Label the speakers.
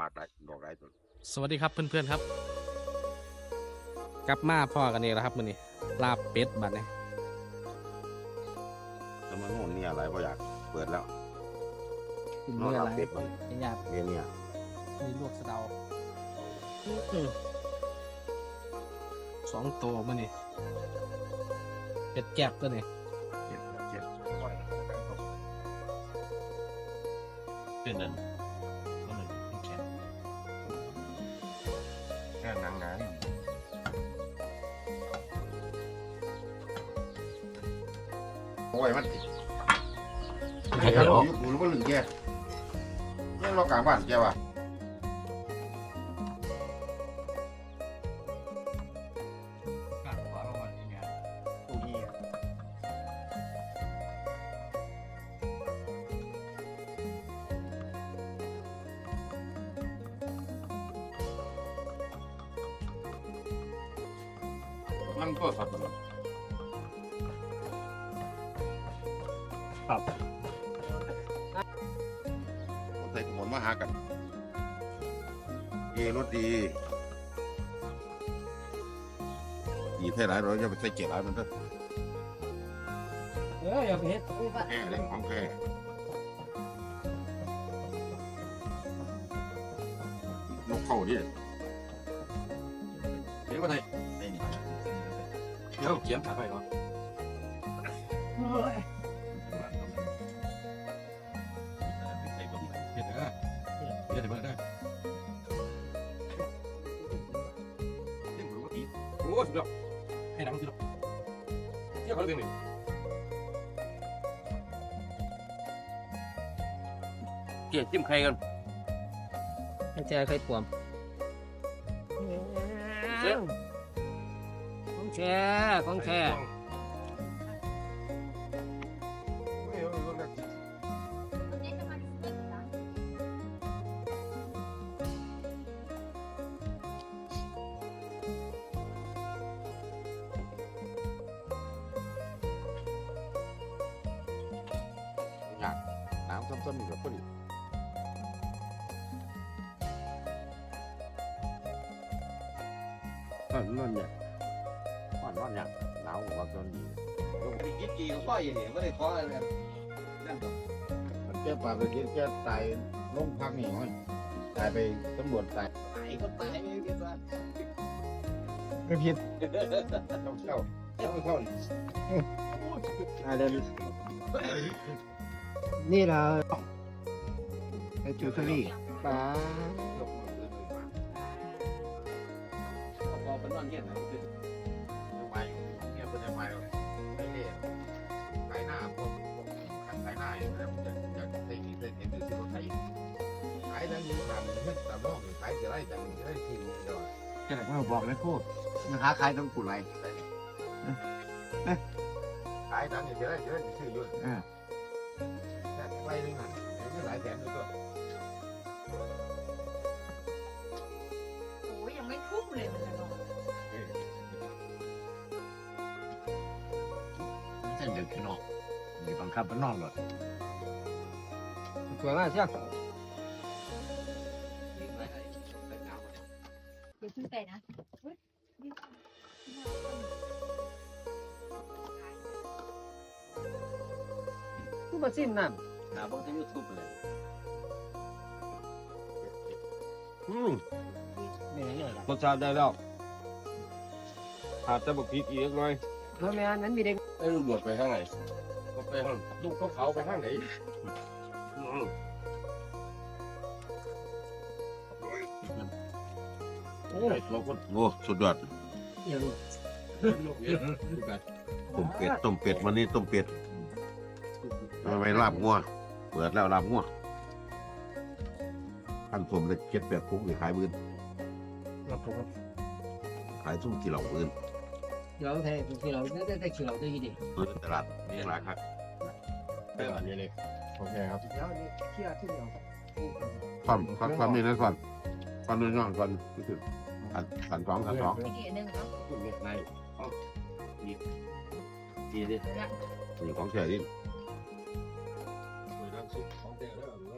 Speaker 1: มากหลายดอกหลายต้น
Speaker 2: สวัสดีครับเพื่อนๆครับ กลับมาพ่อกันเองแล้วครับมื้อนี้ลาบเป็ดบัดนี้
Speaker 1: แล้วมันงงเนี่ยอะไรก็อยากเปิดแล้ว
Speaker 2: กิน
Speaker 1: นอน
Speaker 2: เมื่อ
Speaker 1: หลั
Speaker 2: ไร
Speaker 1: บเป็ดมัน
Speaker 2: อยาก
Speaker 1: เมียเนี่ย
Speaker 2: มีลวกสะเดาอื้อสองตัวมื้อนี้เป็ดแก็บตัวนี้
Speaker 1: เจ็บเจ็บ
Speaker 3: เป็นนั่น
Speaker 1: โอ้ยมันติดไอ้กระโดดยุบหรือว่าหลึงแกเนี่ยเรากลางบ้านแกว่ะ
Speaker 3: กัดขวาลงมาอย่างเงี้ย
Speaker 1: ตรงนี้มันก็สับมันใส่ขมนมาหากันเอรถดีดีเท่าไรเราจะไปใส่เกียร์ไรมันก็
Speaker 2: เอ้ยอย่าไปเฮ็ด
Speaker 1: แค่เรื่องของแค่นกเข้าดิ
Speaker 3: เดี๋ยวมาไทยนี่นี่เดี๋ยวเขียนขาไปก่อน เดี๋ยวเดี๋ยวมาได้โอ้สุดยอดให้ดังสุดยอดเซ้ำ
Speaker 1: ๆอยู่กับพอดี
Speaker 2: ก่อนนอนเนี่ย
Speaker 1: อ่อนร้อนอย่างหนาวกว่าตอนดี
Speaker 3: ยิบจีก็ค่อยอย่างนี้ไม่ได้ขออะไรนั่นตัว
Speaker 1: มันแก้ปลาไปกินแก้ตายลงพักนี่ห้อยตายไปตำรวจตาย
Speaker 3: ตายก็ตายไม่เรียบร้อย
Speaker 2: ไม่ผิด
Speaker 1: เข้าเข้าเข้าเข้า
Speaker 2: อ่าเดิน นี่เราไอจูทรี่ปลา
Speaker 3: พอเป็นนอนเงี้ยนะ
Speaker 1: ไปเนี่ยเป็นยังไงไม่เล่ขายหน้าพวกขันขายหน้าอย่างนี้มันจะจะได้มีเส้นเห็นดูสิว่าขายขายแล้วมีการเฮ็ดตามนอกขายจะได้จังจะได้ทีเดียว
Speaker 4: แกก็บอกเลยพูดมันหาขายต้องกุไร
Speaker 1: ขายจังจะได้จะได้ซื้ออยู่ เส้
Speaker 4: นเดือดขึ้นออกมีบังคับมันนอนหรอ
Speaker 2: สวยมากใช่ไหม
Speaker 5: เดี๋ยวขึ้นไปนะเฮ้ยนี่
Speaker 2: คือมาสิ้นน้
Speaker 3: หาบางทียูทูบเลย
Speaker 1: อืมำ
Speaker 2: นี่นี่
Speaker 1: รสชาติได้แล้วขาดแต่บกพริกอีกหน่อย
Speaker 2: เพราะแม่นั้นมีเด็ก
Speaker 3: ไอ้ลูกบวชไปข้างไหนก็ไปข้างลูกเขาเขาไปข้างไหน
Speaker 2: โอ้
Speaker 3: เราก็
Speaker 1: โอ้สุดยอด
Speaker 2: ยัง
Speaker 3: ลูกเยอะลูกกัน
Speaker 1: ต้มเป็ดต้มเป็ดวันนี้ต้มเป็ดเอาไปลาบงัวเปิดแล้วลาบงัวขั้นสมเลยเจ็ดแปดพุกนี่ขายบืน
Speaker 2: ครับผม
Speaker 1: ขายซุ้มกี่เหล่าบืน
Speaker 2: 聊天不去聊，那那那去聊这一点。เปิด
Speaker 1: ตลาดนี่หลายครั
Speaker 3: บเปิดอันนี้เลยโอเคครับ
Speaker 2: 然后你去啊去聊。
Speaker 1: ความความความนี่นะก่อนความนี่น้องก่อนรู้สึกอันอันสองอันสอง
Speaker 5: เมื่อกี้นึงเนาะ
Speaker 3: ในอ๋อนี่นี่ดิ
Speaker 1: นี่ของเฉยดิ ของ
Speaker 5: เดียวแล้ว